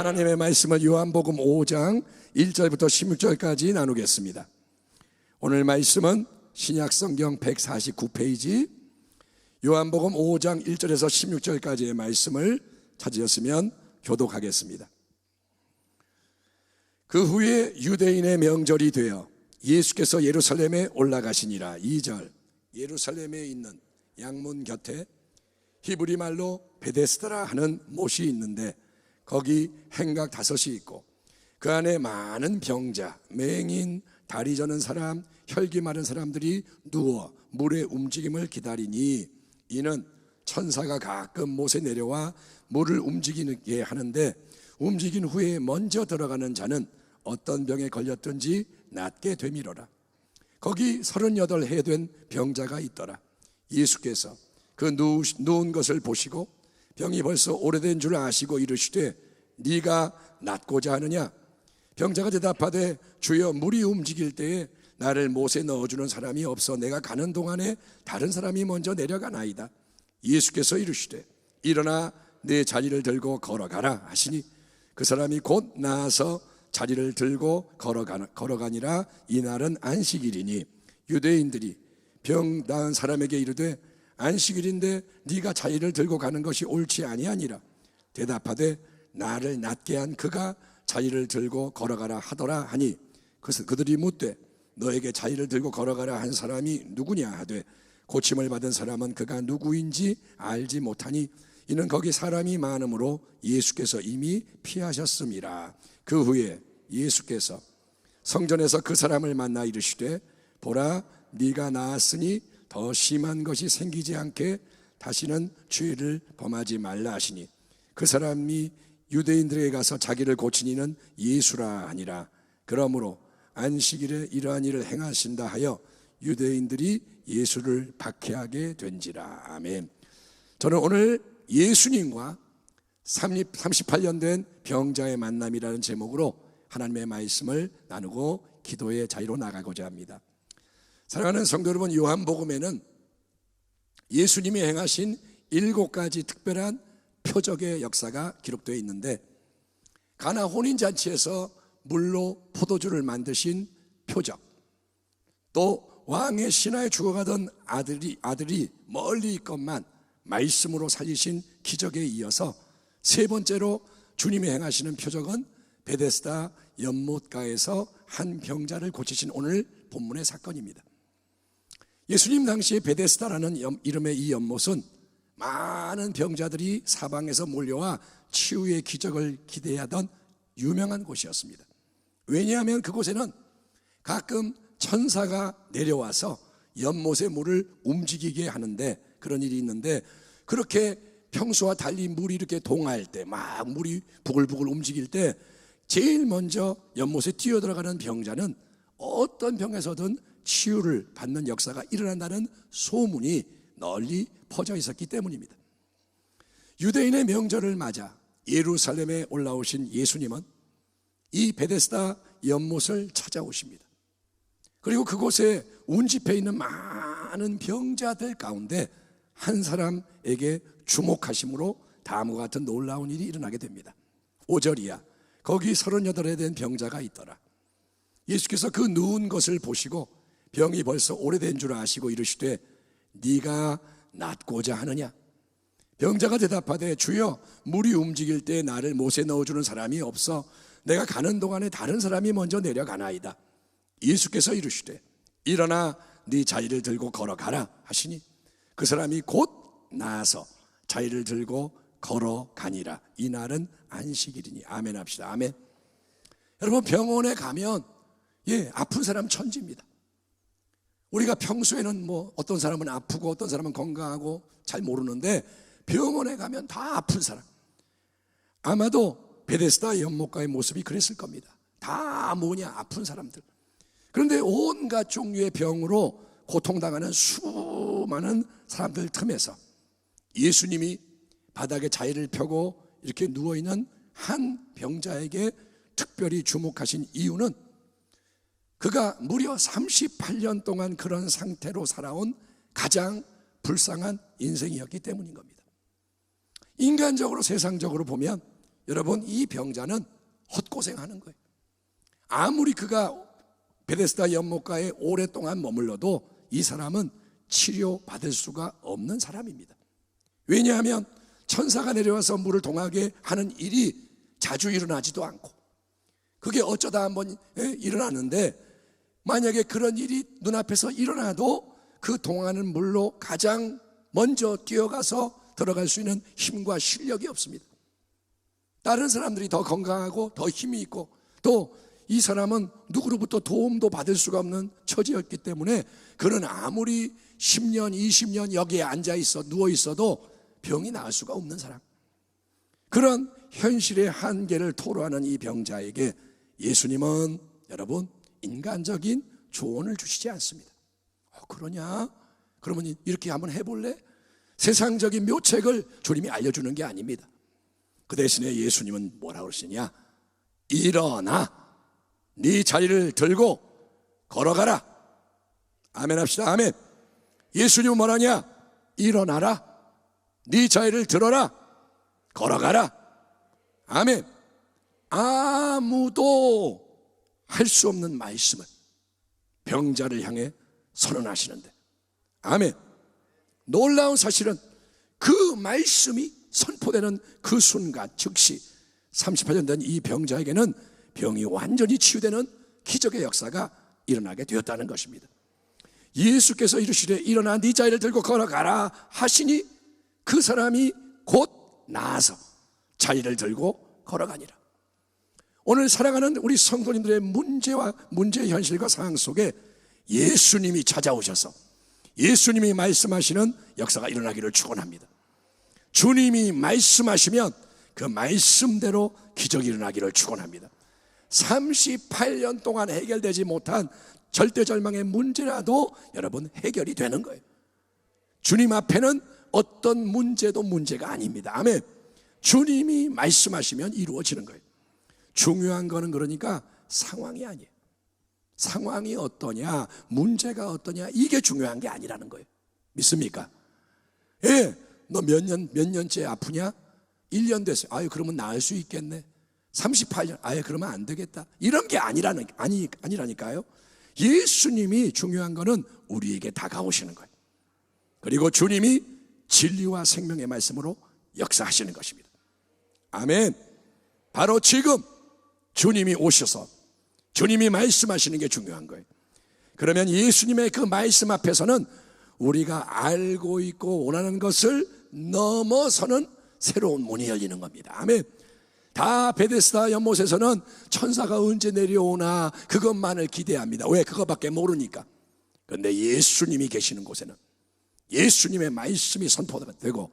하나님의 말씀을 요한복음 5장 1절부터 16절까지 나누겠습니다. 오늘 말씀은 신약성경 149페이지 요한복음 5장 1절에서 16절까지의 말씀을 찾으셨으면 교독하겠습니다. 그 후에 유대인의 명절이 되어 예수께서 예루살렘에 올라가시니라 2절 예루살렘에 있는 양문 곁에 히브리 말로 베데스다라 하는 못이 있는데 거기 행각 다섯이 있고 그 안에 많은 병자, 맹인, 다리 저는 사람, 혈기 마른 사람들이 누워 물의 움직임을 기다리니 이는 천사가 가끔 못에 내려와 물을 움직이게 하는데 움직인 후에 먼저 들어가는 자는 어떤 병에 걸렸든지 낫게 되미로라. 거기 서른여덟 해된 병자가 있더라. 예수께서 그 누운 것을 보시고 병이 벌써 오래된 줄 아시고 이르시되 네가 낫고자 하느냐? 병자가 대답하되 주여 물이 움직일 때에 나를 못에 넣어주는 사람이 없어 내가 가는 동안에 다른 사람이 먼저 내려가나이다. 예수께서 이르시되 일어나 내 자리를 들고 걸어가라 하시니 그 사람이 곧 나아서 자리를 들고 걸어가, 걸어가니라 이날은 안식일이니 유대인들이 병 나은 사람에게 이르되 안식일인데 네가 자리를 들고 가는 것이 옳지 아니하니라 대답하되 나를 낫게 한 그가 자리를 들고 걸어가라 하더라 하니 그들이 묻되 너에게 자리를 들고 걸어가라 한 사람이 누구냐 하되 고침을 받은 사람은 그가 누구인지 알지 못하니 이는 거기 사람이 많으므로 예수께서 이미 피하셨습니다. 그 후에 예수께서 성전에서 그 사람을 만나 이르시되 보라 네가 나았으니 더 심한 것이 생기지 않게 다시는 죄를 범하지 말라 하시니 그 사람이 유대인들에게 가서 자기를 고치니는 예수라 아니라 그러므로 안식일에 이러한 일을 행하신다 하여 유대인들이 예수를 박해하게 된지라 아멘. 저는 오늘 예수님과 38년 된 병자의 만남이라는 제목으로 하나님의 말씀을 나누고 기도의 자리로 나가고자 합니다. 사랑하는 성도 여러분, 요한복음에는 예수님이 행하신 일곱 가지 특별한 표적의 역사가 기록되어 있는데 가나 혼인 잔치에서 물로 포도주를 만드신 표적 또 왕의 신하에 죽어가던 아들이 아들이 멀리 있건만 말씀으로 살리신 기적에 이어서 세 번째로 주님이 행하시는 표적은 베데스다 연못가에서 한 병자를 고치신 오늘 본문의 사건입니다. 예수님 당시에 베데스다라는 이름의 이 연못은 많은 병자들이 사방에서 몰려와 치유의 기적을 기대하던 유명한 곳이었습니다. 왜냐하면 그곳에는 가끔 천사가 내려와서 연못의 물을 움직이게 하는데 그런 일이 있는데 그렇게 평소와 달리 물이 이렇게 동할 때 막 물이 부글부글 움직일 때 제일 먼저 연못에 뛰어들어가는 병자는 어떤 병에서든 치유를 받는 역사가 일어난다는 소문이 널리 퍼져 있었기 때문입니다. 유대인의 명절을 맞아 예루살렘에 올라오신 예수님은 이 베데스다 연못을 찾아오십니다. 그리고 그곳에 운집해 있는 많은 병자들 가운데 한 사람에게 주목하심으로 다음과 같은 놀라운 일이 일어나게 됩니다. 5절이야. 거기 38에 된 병자가 있더라. 예수께서 그 누운 것을 보시고 병이 벌써 오래된 줄 아시고 이르시되 네가 낫고자 하느냐? 병자가 대답하되 주여 물이 움직일 때 나를 못에 넣어주는 사람이 없어 내가 가는 동안에 다른 사람이 먼저 내려가나이다. 예수께서 이르시되 일어나 네 자리를 들고 걸어가라 하시니 그 사람이 곧 나아서 자리를 들고 걸어가니라. 이날은 안식일이니 아멘 합시다. 아멘. 여러분 병원에 가면 예 아픈 사람 천지입니다. 우리가 평소에는 뭐 어떤 사람은 아프고 어떤 사람은 건강하고 잘 모르는데 병원에 가면 다 아픈 사람. 아마도 베데스다 연못가의 모습이 그랬을 겁니다. 다 뭐냐 아픈 사람들. 그런데 온갖 종류의 병으로 고통당하는 수많은 사람들 틈에서 예수님이 바닥에 자리를 펴고 이렇게 누워 있는 한 병자에게 특별히 주목하신 이유는 그가 무려 38년 동안 그런 상태로 살아온 가장 불쌍한 인생이었기 때문인 겁니다. 인간적으로 세상적으로 보면 여러분 이 병자는 헛고생하는 거예요. 아무리 그가 베데스다 연못가에 오랫동안 머물러도 이 사람은 치료받을 수가 없는 사람입니다. 왜냐하면 천사가 내려와서 물을 동하게 하는 일이 자주 일어나지도 않고 그게 어쩌다 한번 예, 일어나는데 만약에 그런 일이 눈앞에서 일어나도 그 동하는 물로 가장 먼저 뛰어가서 들어갈 수 있는 힘과 실력이 없습니다. 다른 사람들이 더 건강하고 더 힘이 있고 또 이 사람은 누구로부터 도움도 받을 수가 없는 처지였기 때문에 그는 아무리 10년, 20년 여기에 앉아 있어 누워 있어도 병이 나을 수가 없는 사람. 그런 현실의 한계를 토로하는 이 병자에게 예수님은 여러분 인간적인 조언을 주시지 않습니다. 어, 그러냐? 그러면 이렇게 한번 해볼래? 세상적인 묘책을 주님이 알려주는 게 아닙니다. 그 대신에 예수님은 뭐라고 그러시냐? 일어나 네 자리를 들고 걸어가라. 아멘 합시다. 아멘. 예수님은 뭐라냐? 일어나라. 네 자리를 들어라. 걸어가라. 아멘. 아무도 할 수 없는 말씀을 병자를 향해 선언하시는데. 아멘. 놀라운 사실은 그 말씀이 선포되는 그 순간 즉시 38년 된 이 병자에게는 병이 완전히 치유되는 기적의 역사가 일어나게 되었다는 것입니다. 예수께서 이르시되 일어나 네 자리를 들고 걸어가라 하시니 그 사람이 곧 나아서 자리를 들고 걸어가니라. 오늘 살아가는 우리 성도님들의 문제와 문제 현실과 상황 속에 예수님이 찾아오셔서 예수님이 말씀하시는 역사가 일어나기를 축원합니다. 주님이 말씀하시면 그 말씀대로 기적이 일어나기를 축원합니다. 38년 동안 해결되지 못한 절대절망의 문제라도 여러분 해결이 되는 거예요. 주님 앞에는 어떤 문제도 문제가 아닙니다. 아멘. 주님이 말씀하시면 이루어지는 거예요. 중요한 거는 그러니까 상황이 아니에요. 상황이 어떠냐, 문제가 어떠냐, 이게 중요한 게 아니라는 거예요. 믿습니까? 예, 너 몇 년, 몇 년째 아프냐? 1년 됐어요. 아유, 그러면 나을 수 있겠네. 38년, 아예 그러면 안 되겠다. 이런 게 아니라는, 아니, 아니라니까요. 예수님이 중요한 거는 우리에게 다가오시는 거예요. 그리고 주님이 진리와 생명의 말씀으로 역사하시는 것입니다. 아멘. 바로 지금 주님이 오셔서 주님이 말씀하시는 게 중요한 거예요. 그러면 예수님의 그 말씀 앞에서는 우리가 알고 있고 원하는 것을 넘어서는 새로운 문이 열리는 겁니다. 아멘. 다 베데스다 연못에서는 천사가 언제 내려오나 그것만을 기대합니다. 왜? 그것밖에 모르니까. 그런데 예수님이 계시는 곳에는 예수님의 말씀이 선포가 되고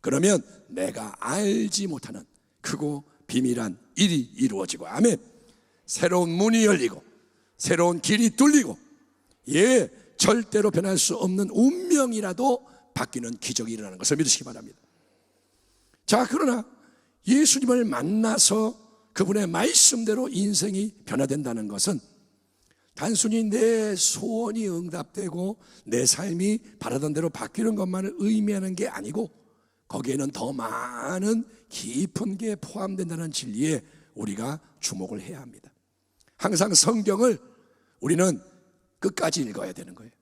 그러면 내가 알지 못하는 크고 비밀한 일이 이루어지고 아멘. 새로운 문이 열리고 새로운 길이 뚫리고 예 절대로 변할 수 없는 운명이라도 바뀌는 기적이 일어나는 것을 믿으시기 바랍니다. 자 그러나 예수님을 만나서 그분의 말씀대로 인생이 변화된다는 것은 단순히 내 소원이 응답되고 내 삶이 바라던 대로 바뀌는 것만을 의미하는 게 아니고 거기에는 더 많은 깊은 게 포함된다는 진리에 우리가 주목을 해야 합니다. 항상 성경을 우리는 끝까지 읽어야 되는 거예요.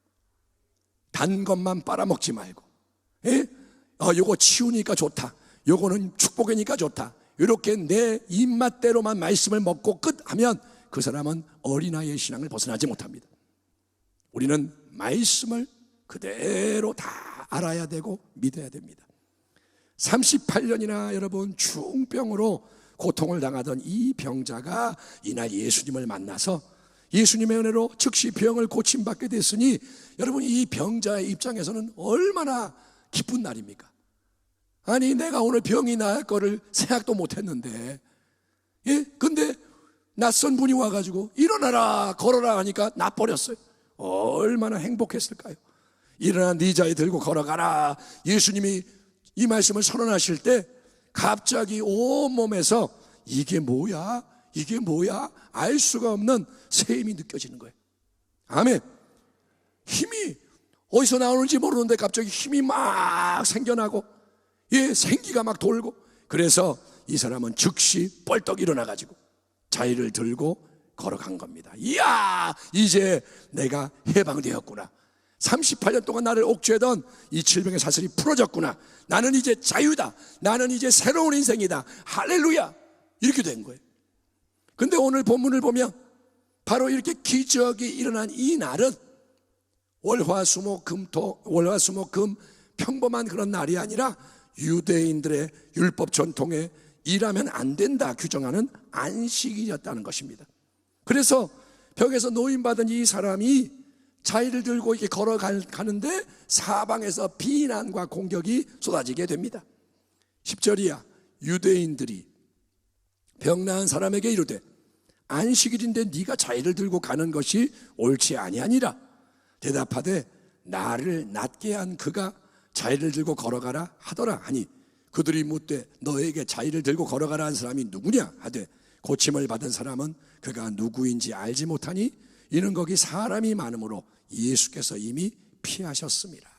단 것만 빨아먹지 말고, 예? 어, 요거 치우니까 좋다. 요거는 축복이니까 좋다. 이렇게 내 입맛대로만 말씀을 먹고 끝하면 그 사람은 어린아이의 신앙을 벗어나지 못합니다. 우리는 말씀을 그대로 다 알아야 되고 믿어야 됩니다. 38년이나 여러분 중병으로 고통을 당하던 이 병자가 이날 예수님을 만나서 예수님의 은혜로 즉시 병을 고침받게 됐으니 여러분 이 병자의 입장에서는 얼마나 기쁜 날입니까? 아니 내가 오늘 병이 나을 거를 생각도 못 했는데. 예? 근데 낯선 분이 와가지고 일어나라 걸어라 하니까 놔버렸어요. 얼마나 행복했을까요? 일어나 네 자리 들고 걸어가라. 예수님이 이 말씀을 선언하실 때 갑자기 온몸에서 이게 뭐야 이게 뭐야 알 수가 없는 새 힘이 느껴지는 거예요 아멘 힘이 어디서 나오는지 모르는데 갑자기 힘이 막 생겨나고 예, 생기가 막 돌고 그래서 이 사람은 즉시 뻘떡 일어나가지고 자리를 들고 걸어간 겁니다. 이야, 이제 내가 해방되었구나. 38년 동안 나를 옥죄던 이 질병의 사슬이 풀어졌구나. 나는 이제 자유다. 나는 이제 새로운 인생이다. 할렐루야. 이렇게 된 거예요. 근데 오늘 본문을 보면 바로 이렇게 기적이 일어난 이 날은 월화수목 금토 월화수목 금 평범한 그런 날이 아니라 유대인들의 율법 전통에 일하면 안 된다 규정하는 안식이었다는 것입니다. 그래서 벽에서 노인받은 이 사람이 자의를 들고 이렇게 걸어가는데 사방에서 비난과 공격이 쏟아지게 됩니다. 10절이야 유대인들이 병나은 사람에게 이르되 안식일인데 네가 자의를 들고 가는 것이 옳지 아니하니라. 대답하되 나를 낫게 한 그가 자의를 들고 걸어가라 하더라. 하니 그들이 묻되 너에게 자의를 들고 걸어가라 한 사람이 누구냐? 하되 고침을 받은 사람은 그가 누구인지 알지 못하니 이는 거기 사람이 많으므로 예수께서 이미 피하셨습니다.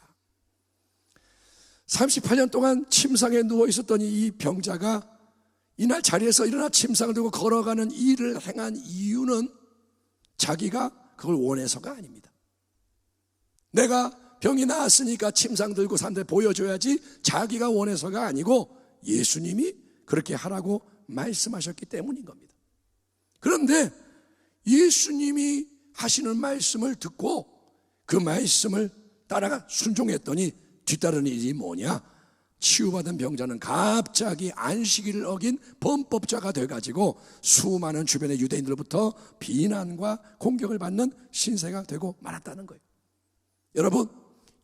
38년 동안 침상에 누워 있었던 이 병자가 이날 자리에서 일어나 침상을 들고 걸어가는 일을 행한 이유는 자기가 그걸 원해서가 아닙니다. 내가 병이 나았으니까 침상 들고 산데 보여줘야지 자기가 원해서가 아니고 예수님이 그렇게 하라고 말씀하셨기 때문인 겁니다. 그런데 예수님이 하시는 말씀을 듣고 그 말씀을 따라가 순종했더니 뒤따르는 일이 뭐냐? 치유받은 병자는 갑자기 안식일을 어긴 범법자가 돼가지고 수많은 주변의 유대인들로부터 비난과 공격을 받는 신세가 되고 말았다는 거예요. 여러분,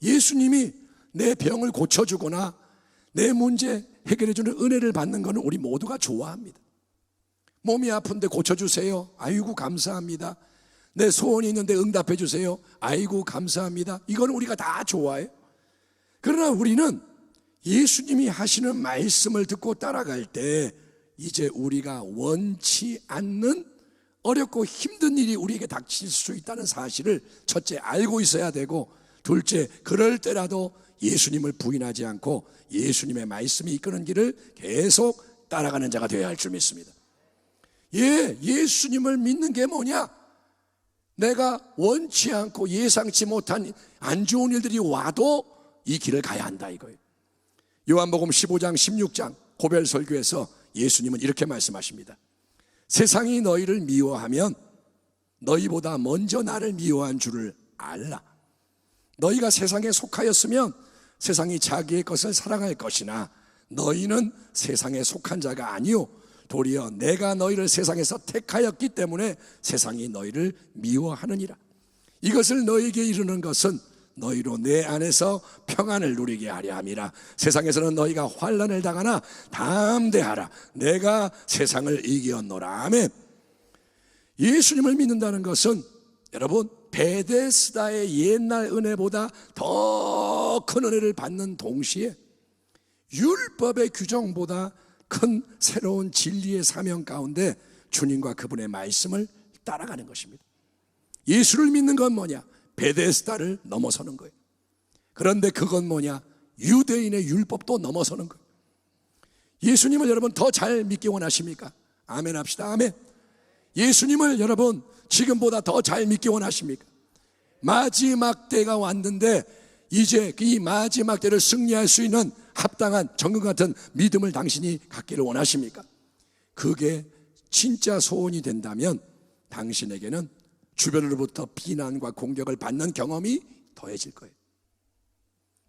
예수님이 내 병을 고쳐주거나 내 문제 해결해주는 은혜를 받는 것은 우리 모두가 좋아합니다. 몸이 아픈데 고쳐주세요. 아이고, 감사합니다. 내 소원이 있는데 응답해 주세요. 아이고, 감사합니다. 이건 우리가 다 좋아해요. 그러나 우리는 예수님이 하시는 말씀을 듣고 따라갈 때 이제 우리가 원치 않는 어렵고 힘든 일이 우리에게 닥칠 수 있다는 사실을 첫째 알고 있어야 되고 둘째 그럴 때라도 예수님을 부인하지 않고 예수님의 말씀이 이끄는 길을 계속 따라가는 자가 되어야 할 줄 믿습니다. 예, 예수님을 믿는 게 뭐냐? 내가 원치 않고 예상치 못한 안 좋은 일들이 와도 이 길을 가야 한다 이거예요. 요한복음 15장 16장 고별 설교에서 예수님은 이렇게 말씀하십니다. 세상이 너희를 미워하면 너희보다 먼저 나를 미워한 줄을 알라. 너희가 세상에 속하였으면 세상이 자기의 것을 사랑할 것이나 너희는 세상에 속한 자가 아니요 도리어 내가 너희를 세상에서 택하였기 때문에 세상이 너희를 미워하느니라. 이것을 너희에게 이르는 것은 너희로 내 안에서 평안을 누리게 하려 함이라. 세상에서는 너희가 환란을 당하나 담대하라. 내가 세상을 이기었노라. 아멘. 예수님을 믿는다는 것은 여러분 베데스다의 옛날 은혜보다 더 큰 은혜를 받는 동시에 율법의 규정보다 큰 새로운 진리의 사명 가운데 주님과 그분의 말씀을 따라가는 것입니다. 예수를 믿는 건 뭐냐? 베데스다를 넘어서는 거예요. 그런데 그건 뭐냐? 유대인의 율법도 넘어서는 거예요. 예수님을 여러분 더 잘 믿기 원하십니까? 아멘 합시다. 아멘. 예수님을 여러분 지금보다 더 잘 믿기 원하십니까? 마지막 때가 왔는데 이제 이 마지막 때를 승리할 수 있는 합당한 정금 같은 믿음을 당신이 갖기를 원하십니까? 그게 진짜 소원이 된다면 당신에게는 주변으로부터 비난과 공격을 받는 경험이 더해질 거예요.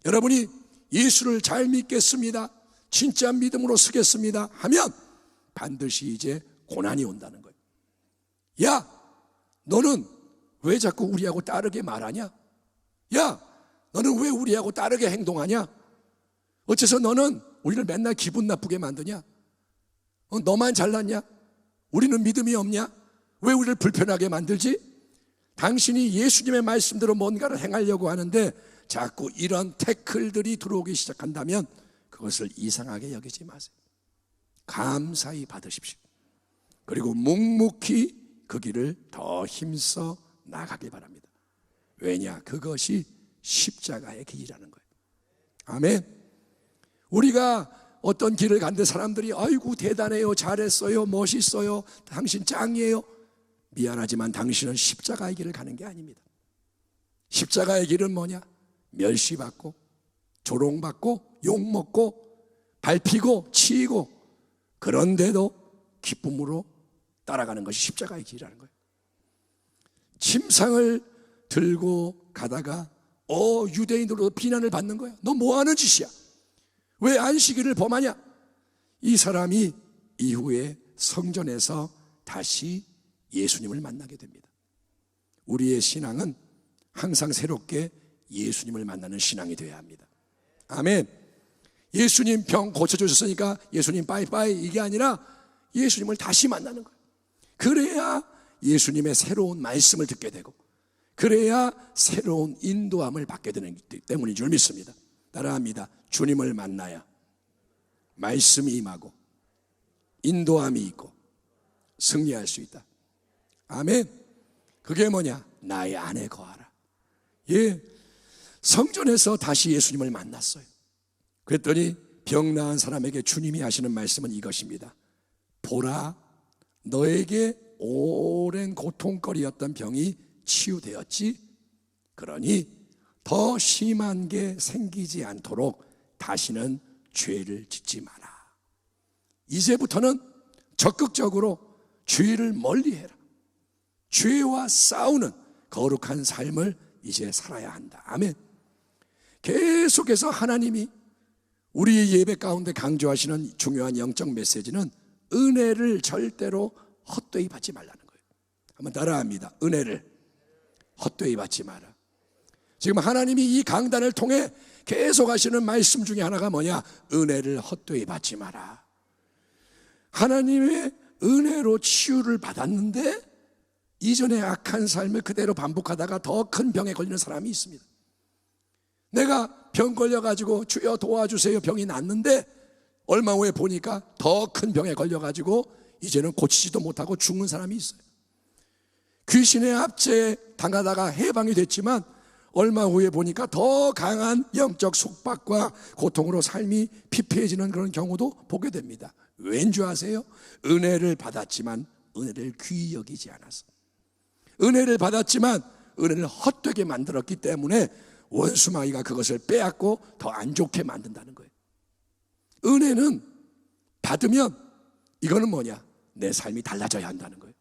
여러분이 예수를 잘 믿겠습니다. 진짜 믿음으로 서겠습니다. 하면 반드시 이제 고난이 온다는 거예요. 야, 너는 왜 자꾸 우리하고 따르게 말하냐? 야, 너는 왜 우리하고 따르게 행동하냐? 어째서 너는 우리를 맨날 기분 나쁘게 만드냐? 어, 너만 잘났냐? 우리는 믿음이 없냐? 왜 우리를 불편하게 만들지? 당신이 예수님의 말씀대로 뭔가를 행하려고 하는데 자꾸 이런 태클들이 들어오기 시작한다면 그것을 이상하게 여기지 마세요. 감사히 받으십시오. 그리고 묵묵히 그 길을 더 힘써 나가길 바랍니다. 왜냐? 그것이 십자가의 길이라는 거예요. 아멘. 우리가 어떤 길을 간데 사람들이 아이고 대단해요 잘했어요 멋있어요 당신 짱이에요 미안하지만 당신은 십자가의 길을 가는 게 아닙니다 십자가의 길은 뭐냐 멸시받고 조롱받고 욕먹고 밟히고 치이고 그런데도 기쁨으로 따라가는 것이 십자가의 길이라는 거예요 침상을 들고 가다가 어 유대인들로 비난을 받는 거야 너 뭐 하는 짓이야 왜 안식일을 범하냐? 이 사람이 이후에 성전에서 다시 예수님을 만나게 됩니다. 우리의 신앙은 항상 새롭게 예수님을 만나는 신앙이 되어야 합니다. 아멘. 예수님 병 고쳐주셨으니까 예수님 빠이빠이 이게 아니라 예수님을 다시 만나는 거예요. 그래야 예수님의 새로운 말씀을 듣게 되고 그래야 새로운 인도함을 받게 되는 때문인 줄 믿습니다. 따라합니다. 주님을 만나야 말씀이 임하고 인도함이 있고 승리할 수 있다. 아멘. 그게 뭐냐? 나의 안에 거하라. 예. 성전에서 다시 예수님을 만났어요. 그랬더니 병 나은 사람에게 주님이 하시는 말씀은 이것입니다. 보라, 너에게 오랜 고통거리였던 병이 치유되었지? 그러니 더 심한 게 생기지 않도록 다시는 죄를 짓지 마라. 이제부터는 적극적으로 죄를 멀리해라. 죄와 싸우는 거룩한 삶을 이제 살아야 한다. 아멘. 계속해서 하나님이 우리의 예배 가운데 강조하시는 중요한 영적 메시지는 은혜를 절대로 헛되이 받지 말라는 거예요. 한번 따라합니다. 은혜를 헛되이 받지 마라. 지금 하나님이 이 강단을 통해 계속 하시는 말씀 중에 하나가 뭐냐? 은혜를 헛되이 받지 마라. 하나님의 은혜로 치유를 받았는데 이전의 악한 삶을 그대로 반복하다가 더 큰 병에 걸리는 사람이 있습니다. 내가 병 걸려가지고 주여 도와주세요 병이 났는데 얼마 후에 보니까 더 큰 병에 걸려가지고 이제는 고치지도 못하고 죽는 사람이 있어요. 귀신의 압제에 당하다가 해방이 됐지만 얼마 후에 보니까 더 강한 영적 속박과 고통으로 삶이 피폐해지는 그런 경우도 보게 됩니다. 왠줄 아세요? 은혜를 받았지만 은혜를 귀히 여기지 않아서. 은혜를 받았지만 은혜를 헛되게 만들었기 때문에 원수마귀가 그것을 빼앗고 더 안 좋게 만든다는 거예요. 은혜는 받으면 이거는 뭐냐? 내 삶이 달라져야 한다는 거예요.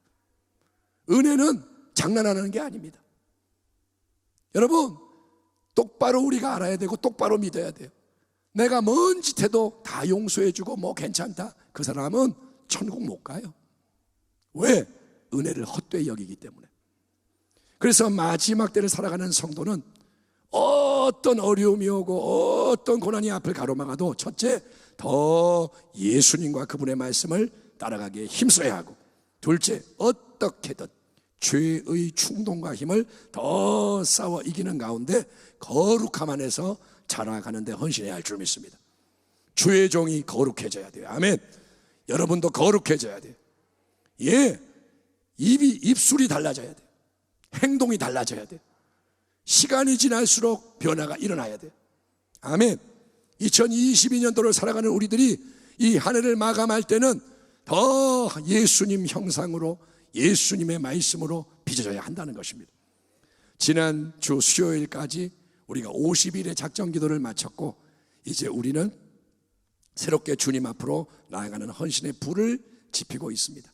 은혜는 장난하는 게 아닙니다. 여러분, 똑바로 우리가 알아야 되고 똑바로 믿어야 돼요. 내가 뭔 짓 해도 다 용서해주고 뭐 괜찮다. 그 사람은 천국 못 가요. 왜? 은혜를 헛되이 여기기 때문에. 그래서 마지막 때를 살아가는 성도는 어떤 어려움이 오고 어떤 고난이 앞을 가로막아도 첫째, 더 예수님과 그분의 말씀을 따라가기에 힘써야 하고 둘째, 어떻게든 죄의 충동과 힘을 더 싸워 이기는 가운데 거룩함 안에서 자라가는데 헌신해야 할 줄 믿습니다. 주의 종이 거룩해져야 돼요. 아멘. 여러분도 거룩해져야 돼요. 예. 입이, 입술이 달라져야 돼요. 행동이 달라져야 돼요. 시간이 지날수록 변화가 일어나야 돼요. 아멘. 2022년도를 살아가는 우리들이 이 한 해를 마감할 때는 더 예수님 형상으로 예수님의 말씀으로 빚어져야 한다는 것입니다. 지난 주 수요일까지 우리가 50일의 작정 기도를 마쳤고 이제 우리는 새롭게 주님 앞으로 나아가는 헌신의 불을 지피고 있습니다.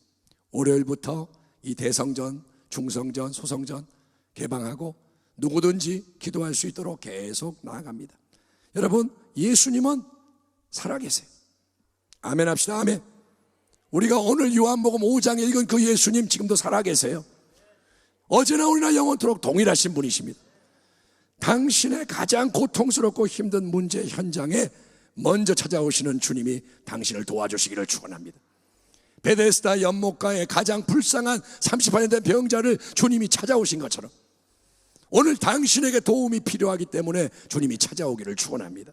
월요일부터 이 대성전, 중성전, 소성전 개방하고 누구든지 기도할 수 있도록 계속 나아갑니다. 여러분, 예수님은 살아계세요. 아멘 합시다. 아멘. 우리가 오늘 요한복음 5장에 읽은 그 예수님 지금도 살아계세요. 어제나 오늘나 영원토록 동일하신 분이십니다. 당신의 가장 고통스럽고 힘든 문제 현장에 먼저 찾아오시는 주님이 당신을 도와주시기를 축원합니다. 베데스다 연못가에 가장 불쌍한 38년 된 병자를 주님이 찾아오신 것처럼 오늘 당신에게 도움이 필요하기 때문에 주님이 찾아오기를 축원합니다.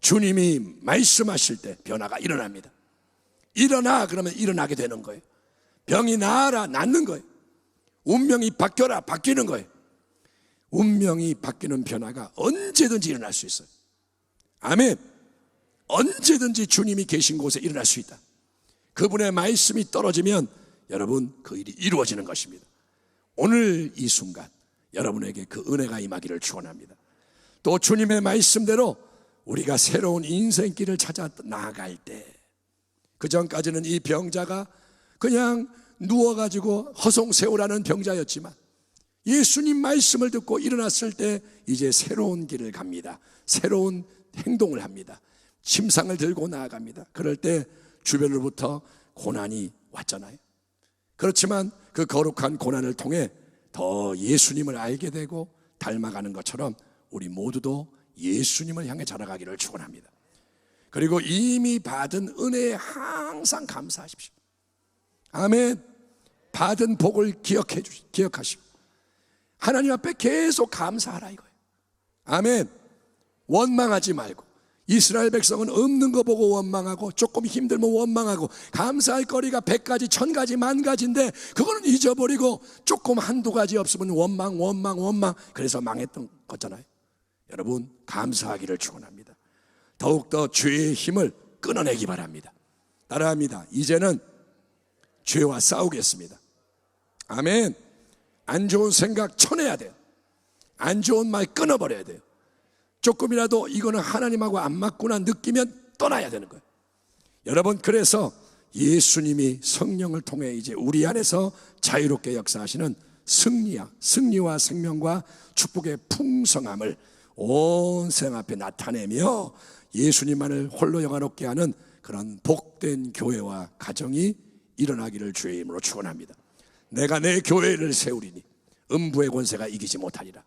주님이 말씀하실 때 변화가 일어납니다. 일어나 그러면 일어나게 되는 거예요. 병이 나아라 낫는 거예요. 운명이 바뀌어라 바뀌는 거예요. 운명이 바뀌는 변화가 언제든지 일어날 수 있어요. 아멘. 언제든지 주님이 계신 곳에 일어날 수 있다. 그분의 말씀이 떨어지면 여러분 그 일이 이루어지는 것입니다. 오늘 이 순간 여러분에게 그 은혜가 임하기를 축원합니다. 또 주님의 말씀대로 우리가 새로운 인생길을 찾아 나아갈 때 그 전까지는 이 병자가 그냥 누워가지고 허송세우라는 병자였지만 예수님 말씀을 듣고 일어났을 때 이제 새로운 길을 갑니다. 새로운 행동을 합니다. 침상을 들고 나아갑니다. 그럴 때 주변으로부터 고난이 왔잖아요. 그렇지만 그 거룩한 고난을 통해 더 예수님을 알게 되고 닮아가는 것처럼 우리 모두도 예수님을 향해 자라가기를 축원합니다. 그리고 이미 받은 은혜에 항상 감사하십시오. 아멘. 받은 복을 기억해 주시, 기억하시고 하나님 앞에 계속 감사하라 이거예요. 아멘. 원망하지 말고 이스라엘 백성은 없는 거 보고 원망하고 조금 힘들면 원망하고 감사할 거리가 백 가지, 천 가지, 만 가지인데 그거는 잊어버리고 조금 한두 가지 없으면 원망, 원망, 원망 그래서 망했던 거잖아요. 여러분 감사하기를 축원합니다. 더욱더 죄의 힘을 끊어내기 바랍니다. 따라합니다. 이제는 죄와 싸우겠습니다. 아멘. 안 좋은 생각 쳐내야 돼요. 안 좋은 말 끊어버려야 돼요. 조금이라도 이거는 하나님하고 안 맞구나 느끼면 떠나야 되는 거예요. 여러분, 그래서 예수님이 성령을 통해 이제 우리 안에서 자유롭게 역사하시는 승리야, 승리와 생명과 축복의 풍성함을 온 세상 앞에 나타내며 예수님만을 홀로 영화롭게 하는 그런 복된 교회와 가정이 일어나기를 주의 이름으로 축원합니다. 내가 내 교회를 세우리니 음부의 권세가 이기지 못하리라.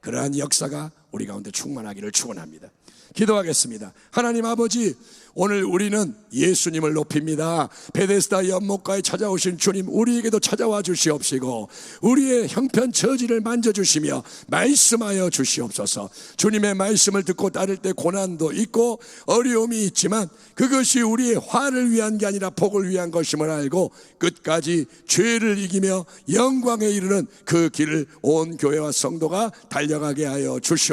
그러한 역사가 우리 가운데 충만하기를 축원합니다. 기도하겠습니다. 하나님 아버지, 오늘 우리는 예수님을 높입니다. 베데스다 연못가에 찾아오신 주님, 우리에게도 찾아와 주시옵시고, 우리의 형편 처지를 만져주시며, 말씀하여 주시옵소서. 주님의 말씀을 듣고 따를 때 고난도 있고, 어려움이 있지만, 그것이 우리의 화를 위한 게 아니라 복을 위한 것임을 알고, 끝까지 죄를 이기며 영광에 이르는 그 길을 온 교회와 성도가 달려가게 하여